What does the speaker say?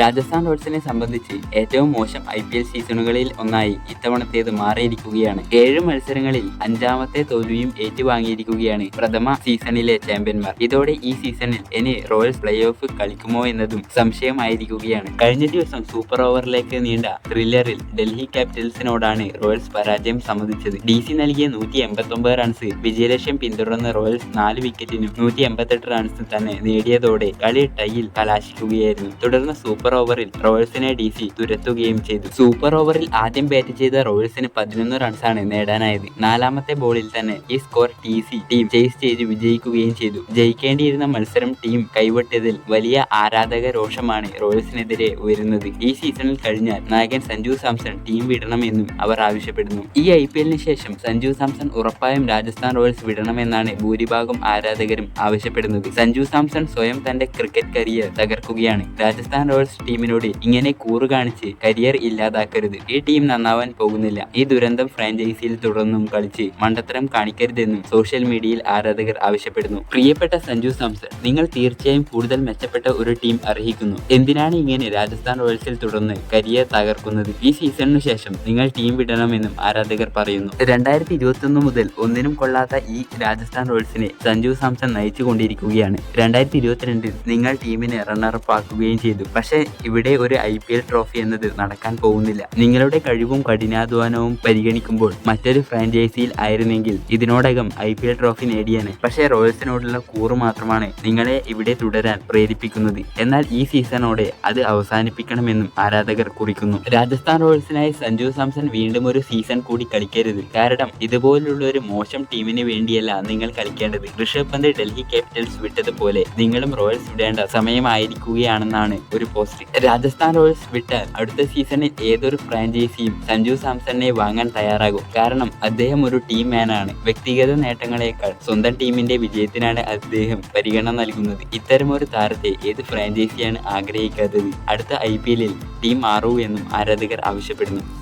രാജസ്ഥാൻ റോയൽസിനെ സംബന്ധിച്ച് ഏറ്റവും മോശം ഐ പി എൽ സീസണുകളിൽ ഒന്നായി ഇത്തവണത്തേത് മാറിയിരിക്കുകയാണ്. ഏഴ് മത്സരങ്ങളിൽ അഞ്ചാമത്തെ തോൽവിയും ഏറ്റുവാങ്ങിയിരിക്കുകയാണ് പ്രഥമ സീസണിലെ ചാമ്പ്യന്മാർ. ഇതോടെ ഈ സീസണിൽ ഇനി റോയൽസ് പ്ലേ ഓഫ് കളിക്കുമോ എന്നതും സംശയമായിരിക്കുകയാണ്. കഴിഞ്ഞ ദിവസം സൂപ്പർ ഓവറിലേക്ക് നീണ്ട ത്രില്ലറിൽ ഡൽഹി ക്യാപിറ്റൽസിനോടാണ് റോയൽസ് പരാജയം സമ്മതിച്ചത്. ഡി സി നൽകിയ നൂറ്റി എൺപത്തി റൺസ് വിജയലക്ഷ്യം പിന്തുടർന്ന റോയൽസ് നാല് വിക്കറ്റിനും നൂറ്റി എൺപത്തെട്ട് റൺസ് തന്നെ നേടിയതോടെ കളി ടൈയിൽ കലാശിക്കുകയായിരുന്നു. തുടർന്ന് സൂപ്പർ ഓവറിൽ റോയൽസിനെ ഡി സി തുരത്തുകയും ചെയ്തു. സൂപ്പർ ഓവറിൽ ആദ്യം ബാറ്റ് ചെയ്ത റോയൽസിന് പതിനൊന്ന് റൺസാണ് നേടാനായത്. നാലാമത്തെ ബോളിൽ തന്നെ ഈ score T C team chase ചെയ്ത് വിജയിക്കുകയും ചെയ്തു. ജയിക്കേണ്ടിയിരുന്ന മത്സരം ടീം കൈവിട്ടതിൽ വലിയ ആരാധക രോഷമാണ് റോയൽസിനെതിരെ ഉയരുന്നത്. ഈ സീസണിൽ കഴിഞ്ഞാൽ നായകൻ സഞ്ജു സാംസൺ ടീം വിടണമെന്നും അവർ ആവശ്യപ്പെടുന്നു. ഈ ഐ പി എല്ലിന് ശേഷം സഞ്ജു സാംസൺ ഉറപ്പായും രാജസ്ഥാൻ റോയൽസ് വിടണമെന്നാണ് ഭൂരിഭാഗം ആരാധകരും ആവശ്യപ്പെടുന്നത്. സഞ്ജു സാംസൺ സ്വയം തന്റെ ക്രിക്കറ്റ് കരിയർ തകർക്കുകയാണ്. രാജസ്ഥാൻ റോയൽസ് ടീമിനോട് ഇങ്ങനെ കൂറ് കാണിച്ച് കരിയർ ഇല്ലാതാക്കരുത്. ഈ ടീം നന്നാവാൻ പോകുന്നില്ല. ഈ ദുരന്തം ഫ്രാഞ്ചൈസിയിൽ തുടർന്നും കളിച്ച് മണ്ടത്തരം കാണിക്കരുതെന്നും സോഷ്യൽ മീഡിയയിൽ ആരാധകർ ആവശ്യപ്പെടുന്നു. പ്രിയപ്പെട്ട സഞ്ജു സാംസൺ നിങ്ങൾ തീർച്ചയായും കൂടുതൽ മെച്ചപ്പെട്ട ഒരു ടീം അർഹിക്കുന്നു. എന്തിനാണ് ഇങ്ങനെ രാജസ്ഥാൻ റോയൽസിൽ തുടർന്ന് കരിയർ തകർക്കുന്നത്? ഈ സീസണിനു ശേഷം നിങ്ങൾ ടീം വിടണമെന്നും ആരാധകർ പറയുന്നു. രണ്ടായിരത്തി ഇരുപത്തി മുതൽ ഒന്നിനും കൊള്ളാത്ത ഈ രാജസ്ഥാൻ റോയൽസിനെ സഞ്ജു സാംസൺ നയിച്ചുകൊണ്ടിരിക്കുകയാണ്. രണ്ടായിരത്തി ഇരുപത്തിരണ്ടിൽ നിങ്ങൾ ടീമിനെ റണ്ണറപ്പ് ആക്കുകയും ചെയ്തു. പക്ഷേ ഇവിടെ ഒരു ഐ പി എൽ ട്രോഫി എന്നത് നടക്കാൻ പോകുന്നില്ല. നിങ്ങളുടെ കഴിവും കഠിനാധ്വാനവും പരിഗണിക്കുമ്പോൾ മറ്റൊരു ഫ്രാഞ്ചൈസിയിൽ ആയിരുന്നെങ്കിൽ ഇതിനോടകം ഐ പി എൽ ട്രോഫി നേടിയാണ് പക്ഷേ റോയൽസിനോടുള്ള കൂറ് മാത്രമാണ് നിങ്ങളെ ഇവിടെ തുടരാൻ പ്രേരിപ്പിക്കുന്നത്. എന്നാൽ ഈ സീസണോടെ അത് അവസാനിപ്പിക്കണമെന്നും ആരാധകർ കുറിക്കുന്നു. രാജസ്ഥാൻ റോയൽസിനായി സഞ്ജു സാംസൺ വീണ്ടും ഒരു സീസൺ കൂടി കളിക്കരുത്. കാരണം ഇതുപോലുള്ള ഒരു മോശം ടീമിന് വേണ്ടിയല്ല നിങ്ങൾ കളിക്കേണ്ടത്. ഋഷഭ് പന്ത് ഡൽഹി ക്യാപിറ്റൽസ് വിട്ടതുപോലെ നിങ്ങളും റോയൽസ് വിടേണ്ട സമയമായിരിക്കുകയാണെന്നാണ് ഒരു പോസ്റ്റ് രാജസ്ഥാൻ റോയൽസ് വിട്ടാൽ അടുത്ത സീസണിൽ ഏതൊരു ഫ്രാഞ്ചൈസിയും സഞ്ജു സാംസണിനെ വാങ്ങാൻ തയ്യാറാകും. കാരണം അദ്ദേഹം ഒരു ടീം മാനാണ് വ്യക്തിഗത നേട്ടങ്ങളെക്കാൾ സ്വന്തം ടീമിന്റെ വിജയത്തിനാണ് അദ്ദേഹം പരിഗണന നൽകുന്നത്. ഇത്തരമൊരു താരത്തെ ഏത് ഫ്രാഞ്ചൈസിയാണ് ആഗ്രഹിക്കാത്തത്? അടുത്ത ഐ പി എല്ലിൽ ടീം മാറൂ എന്നും ആരാധകർ ആവശ്യപ്പെടുന്നു.